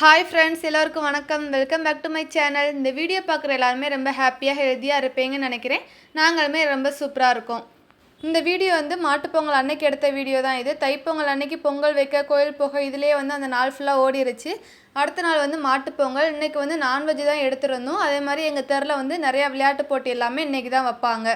Hi friends எல்லோருக்கும் வணக்கம். Welcome back to my channel இந்த வீடியோ பார்க்குற எல்லாருமே ரொம்ப ஹாப்பியாக ஹெல்த்தியாக இருப்பீங்கன்னு நினைக்கிறேன். நாங்களுமே ரொம்ப சூப்பராக இருக்கோம். இந்த வீடியோ வந்து மாட்டுப்பொங்கல் அன்னைக்கு எடுத்த வீடியோ தான் இது. தைப்பொங்கல் அன்னைக்கு பொங்கல் வைக்க கோயில் போக இதுலேயே வந்து அந்த நாள் ஃபுல்லாக ஓடிருச்சு. அடுத்த நாள் வந்து மாட்டுப்பொங்கல். இன்னைக்கு வந்து நான்வெஜ் தான் எடுத்துருந்தோம் அதே மாதிரி எங்கள் தெருவில் வந்து நிறையா விளையாட்டு போட்டி எல்லாமே இன்றைக்கி தான் வைப்பாங்க.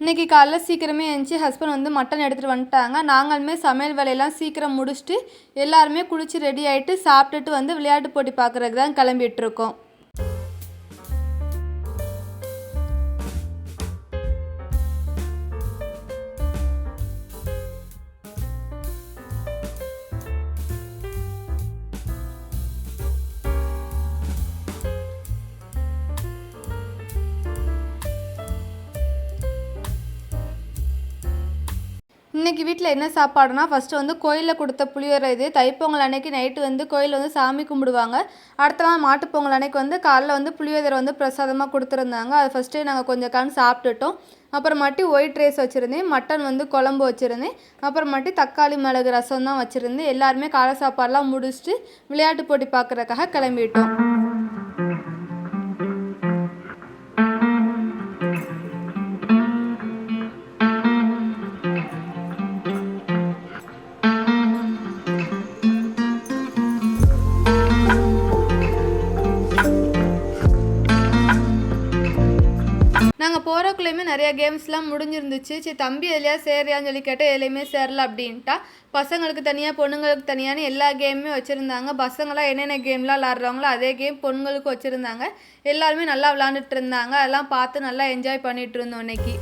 இன்னைக்கு காலைல சீக்கிரமே எழுந்துச்சி ஹஸ்பண்ட் வந்து மட்டன் எடுத்துகிட்டு வந்துட்டாங்க. நாங்களுமே சமையல் வேலையெல்லாம் சீக்கிரம் முடிச்சுட்டு எல்லாருமே குளிச்சு ரெடி ஆகிட்டு சாப்பிட்டுட்டு வந்து விளையாட்டு போட்டி பார்க்குறதுக்கு தான் கிளம்பிட்டுருக்கோம் இன்றைக்கி வீட்டில் என்ன சாப்பாடுனா ஃபஸ்ட்டு வந்து கோயிலில் கொடுத்த புளியோரை இது தைப்பொங்கல் அன்னைக்கு நைட்டு வந்து கோயிலில் வந்து சாமி கும்பிடுவாங்க. அடுத்த நாள் மாட்டுப்பொங்கல் அன்னைக்கு வந்து காலைல வந்து புளியோதரை வந்து பிரசாதமாக கொடுத்துருந்தாங்க. அது ஃபஸ்ட்டு நாங்கள் கொஞ்சம் கான் சாப்பிட்டுட்டோம். அப்புறமாட்டி ஒயிட் ரைஸ் வச்சுருந்தேன் மட்டன் வந்து குழம்பு வச்சுருந்தேன். அப்புறமாட்டி தக்காளி மிளகு ரசம் தான் வச்சுருந்தேன். எல்லாருமே காலை சாப்பாடெலாம் முடிச்சுட்டு விளையாட்டு போட்டி பார்க்குறதுக்காக கிளம்பிட்டோம். நாங்கள் போகிறக்குள்ளேயுமே நிறையா கேம்ஸ்லாம் முடிஞ்சிருந்துச்சு. சரி தம்பி எதுலையா சேரியான்னு சொல்லி கேட்டால் எதுலையுமே சேரல அப்படின்ட்டா. பசங்களுக்கு தனியாக பொண்ணுங்களுக்கு தனியான்னு எல்லா கேமுமே வச்சுருந்தாங்க. பசங்களாம் என்னென்ன கேம்லாம் விளாட்றாங்களோ அதே கேம் பொண்ணுங்களுக்கு வச்சுருந்தாங்க. எல்லாருமே நல்லா விளாண்டுட்டு இருந்தாங்க. அதெல்லாம் பார்த்து நல்லா என்ஜாய் பண்ணிகிட்டு இருந்தோம் இன்னைக்கு.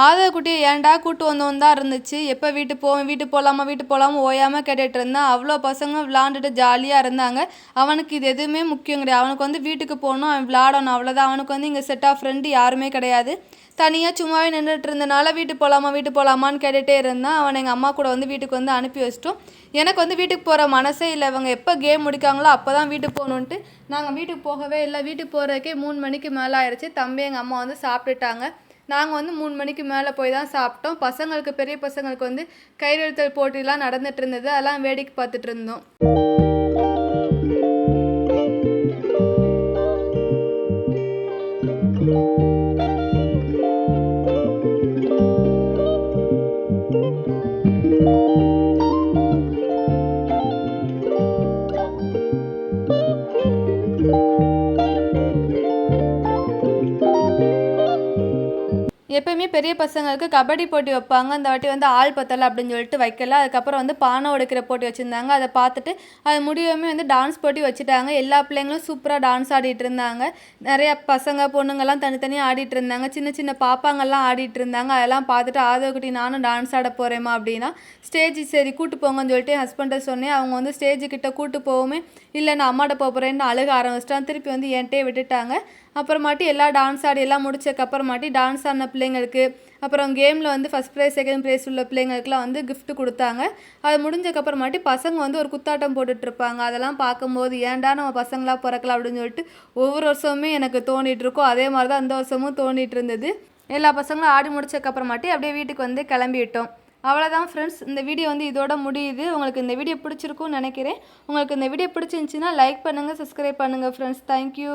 ஆதவ குட்டியை ஏன்டா கூட்டு வந்தவன் தான் இருந்துச்சு? எப்போ வீட்டு போவேன்? வீட்டு போகலாமா வீட்டு போகலாமா ஓயாமல் கேட்டுட்டு இருந்தான் அவ்வளோ பசங்க விளாண்டுட்டு ஜாலியாக இருந்தாங்க. அவனுக்கு இது எதுவுமே முக்கியம் கிடையாது. அவனுக்கு வந்து வீட்டுக்கு போகணும் அவன் விளாடணும். அவ்வளோதான் அவனுக்கு வந்து இங்கே செட் ஆஃப் ஃப்ரெண்டு யாருமே கிடையாது. தனியாக சும்மாவே நின்றுட்டு இருந்தனால வீட்டுக்கு போகலாமா வீட்டுக்கு போகலாமான்னு கேட்டுகிட்டே இருந்தான் அவன் எங்கள் அம்மா கூட வந்து வீட்டுக்கு வந்து அனுப்பி வச்சிட்டோம். எனக்கு வந்து வீட்டுக்கு போகிற மனசே இல்லை. இவங்க எப்போ கேம் முடிக்காங்களோ அப்போ தான் வீட்டுக்கு போகணுன்ட்டு நாங்கள் வீட்டுக்கு போகவே இல்லை. வீட்டுக்கு போகிறதுக்கே மூணு மணிக்கு மேலே ஆயிடுச்சு தம்பி எங்கள் அம்மா வந்து சாப்பிட்டுட்டாங்க. நாங்கள் வந்து மூணு மணிக்கு மேலே போய் தான் சாப்பிட்டோம். பசங்களுக்கு பெரிய பசங்களுக்கு வந்து கயிறெழுத்தல் போட்டிலாம் நடந்துட்டு இருந்தது. அதெல்லாம் வேடிக்கை பார்த்துட்டு இருந்தோம். எப்பயுமே பெரிய பசங்களுக்கு கபடி போட்டி வைப்பாங்க. அந்த வாட்டி வந்து ஆள் பத்தலை அப்படின்னு சொல்லிட்டு வைக்கல. அதுக்கப்புறம் வந்து பானை உடைக்கிற போட்டி வச்சுருந்தாங்க. அதை பார்த்துட்டு அது முடியவுமே வந்து டான்ஸ் போட்டி வச்சுட்டாங்க. எல்லா பிள்ளைங்களும் சூப்பராக டான்ஸ் ஆடிட்டு இருந்தாங்க. நிறைய பசங்க பொண்ணுங்கள்லாம் தனித்தனியாக ஆடிட்டு இருந்தாங்க. சின்ன சின்ன பாப்பாங்கள்லாம் ஆடிட்டு இருந்தாங்க. அதெல்லாம் பார்த்துட்டு ஆதவக்குட்டி நானும் டான்ஸ் ஆட போகிறேம்மா அப்படின்னா ஸ்டேஜ் சரி கூட்டு போங்கன்னு சொல்லிட்டு என் ஹஸ்பண்டை சொன்னேன். அவங்க வந்து ஸ்டேஜுக்கிட்ட கூட்டு போகவுமே இல்லை நான் அம்மாட்ட போகிறேன்னு அழுக ஆரம்பிச்சிட்டான் திருப்பி வந்து என்கிட்டே விட்டுட்டாங்க. அப்புறமாட்டி எல்லா டான்ஸ் ஆடி எல்லாம் முடிச்சக்கப்புறமாட்டி டான்ஸ் ஆடின பிள்ளைங்களுக்கு அப்புறம் கேமில் வந்து ஃபஸ்ட் ப்ரைஸ் செகண்ட் ப்ரைஸ் உள்ள பிள்ளைங்களுக்குலாம் வந்து கிஃப்ட் கொடுத்தாங்க. அது முடிஞ்சக்கப்புறமாட்டி பசங்க வந்து ஒரு குத்தாட்டம் போட்டுட்ருப்பாங்க அதெல்லாம் பார்க்கும்போது ஏன்டா நம்ம பசங்களாக பிறக்கலாம் அப்படின்னு சொல்லிட்டு ஒவ்வொரு வருஷமுமே எனக்கு தோண்டிகிட்டு இருக்கோம். அதே மாதிரி தான் அந்த வருஷமும் தோணிட்டு இருந்தது. எல்லா பசங்களும் ஆடி முடிச்சக்கப்புறமாட்டி அப்படியே வீட்டுக்கு வந்து கிளம்பிட்டோம். அவ்வளோதான் ஃப்ரெண்ட்ஸ் இந்த வீடியோ வந்து இதோட முடியுது. உங்களுக்கு இந்த வீடியோ பிடிச்சிருக்கும்னு நினைக்கிறேன். உங்களுக்கு இந்த வீடியோ பிடிச்சிருந்துச்சின்னா லைக் பண்ணுங்கள் சப்ஸ்கிரைப் பண்ணுங்கள் ஃப்ரெண்ட்ஸ் தேங்க்யூ